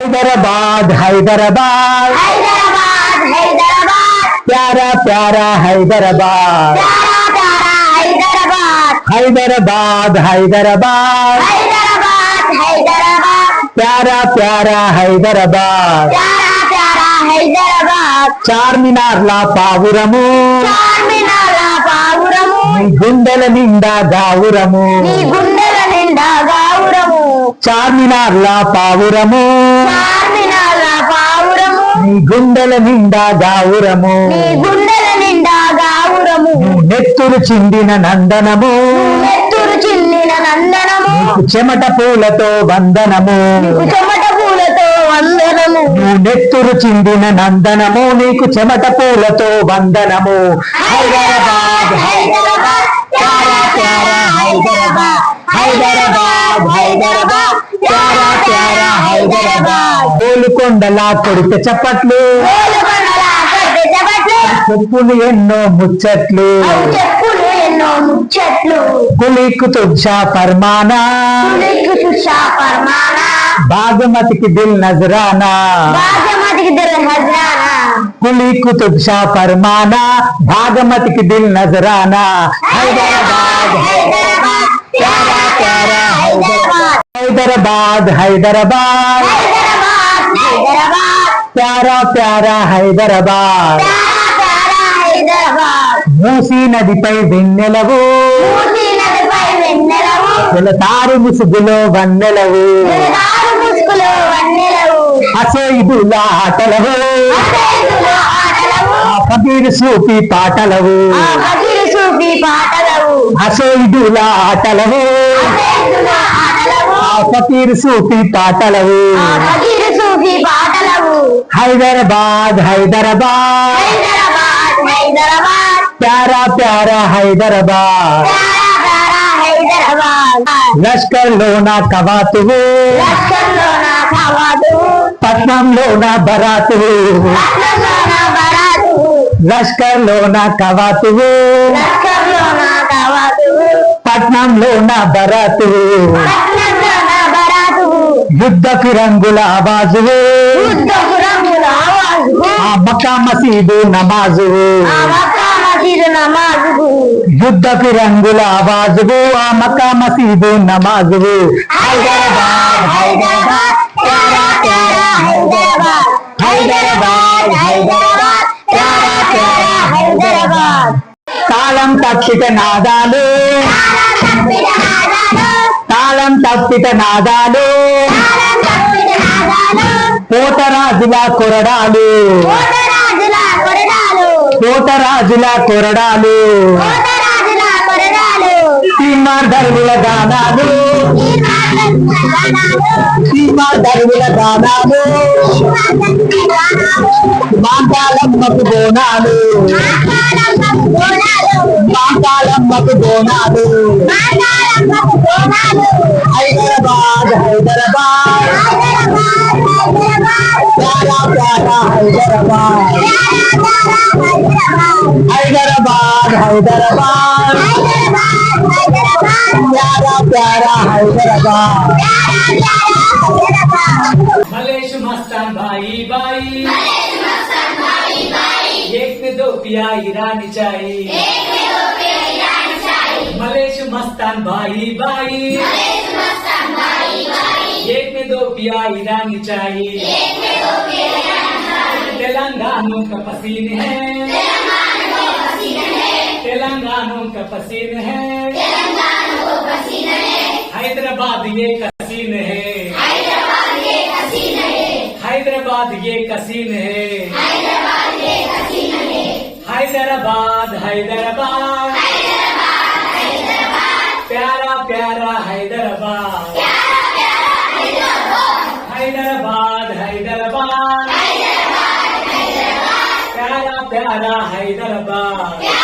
హైదరాబాద్ హైదరాబాద్ హైదరాబాద్ హైదరాబాద్ ప్యారా ప్యారా హైదరాబాద్ ప్యారా ప్యారా హైదరాబాద్ హైదరాబాద్ హైదరాబాద్ హైదరాబాద్ హైదరాబాద్ ప్యారా ప్యారా హైదరాబాద్ ప్యారా ప్యారా హైదరాబాద్ చార్మినార్ లా పావురము చార్మినార్ పావురము నీ గుండెల నిండా గావురము నీ గుండెల నిండా గావురము చార్మినార్ లా పావురము చార్మినార్ పావురము నీ గుండెల నిండా గావురము. నీ గుండెల నిండా గావురము. నెత్తురు చిందిన నందనము. నెత్తురు చిల్లిన నందనము. చెమట పూలతో వందనము. చెమట పూలతో వందనము. నువ్వు నెత్తురు చిందిన నందనము. నీకు చెమట పూలతో వందనము. హైదరాబాద్ హైదరాబాద్ ప్యారా ప్యారా హైదరాబాద్ హైదరాబాద్ హైదరాబాద్ గోలుకొండలా కొడితే చప్పట్లు. చెప్పులు ఎన్నో ముచ్చట్లు. కులీకు తుచ్చా పర్మానా బాగమతికి దిల్ నజరానా. పర్మానా భాగమతికి దిల్ నజరానా. హైదరాబాద్ హైదరాబాద్. ప్యారా ప్యారా హైదరాబాద్ హైదరాబాద్. ప్యారా ప్యారా హైదరాబాద్. మూసీ నదిపై వెన్నెలవు. వెలతారు ముసుగులో వన్నెలవు. అసైదుల ఆటలవు. ఫకీర్ సూఫీ పాటలవు. అసైదుల ఆటలవు. ఆ ఫకీర్ సూఫీ పాటలవు ఆ భగిరి సూఫీ పాటలవు హైదరాబాద్ హైదరాబాద్ హైదరాబాద్ హైదరాబాద్ ప్యారా ప్యారా హైదరాబాద్ ప్యారా ప్యారా హైదరాబాద్ లష్కర్ లోన కవాతువు లక్షల్లో నా ఖవాదు పట్నంలో నా బరాతువు లక్షల్లో నా బరాదు లష్కర్ లోన కవాతువు లక్షల్లో నా ఖవాదు పట్నంలో నా బరాతువు లక్షల్లో నా బరాదు యుద్ధకు రంగుల ఆవాజు ఆ మక్కా మసీదు నమాజు యుద్ధకు రంగుల ఆవాజువు. ఆ మక్కా మసీదు నమాజువు. హైదరాబాద్ హైదరాబాద్. ప్యారా ప్యారా హైదరాబాద్. హైదరాబాద్ హైదరాబాద్. ప్యారా ప్యారా హైదరాబాద్. తాళం తప్పిట నాదాలు తాళం తప్పిన నాదాలు. తప్పిత నాదాలు. కోటరాజుల కొరడాలు. కోటరాజుల కొరడాలు. కోటరాజుల కొరడాలు కోటరాజుల కొరడాలు దరువుల గానాలు ఈ గానాలు మాంకాలమ్మకు బోనాలు మాతాలమ్మకు బోనాలు హైదరాబాద్ హైదరాబాద్ హైదరాబాద్ హైదరాబాద్ ప్యారా ప్యారా హైదరాబాద్ హైదరాబాద్ హైదరాబాద్ హైదరాబాద్ హైదరాబాద్ హైదరాబాద్ ప్యారా ప్యారా హైదరాబాద్ मलेश मस्तान भाई भाई एक में दो पिया ईरानी चाहिए मलेश मस्तान भाई भाई। एक में दो पिया ईरानी चाहिए। तेलंगानों का पसीन है। तेलंगानों का पसीन है। हैदराबाद ये कसीन है। हैदराबाद ये कसीन है। प्यारा हैदराबाद हैदराबाद हैदराबाद प्यारा प्यारा हैदराबाद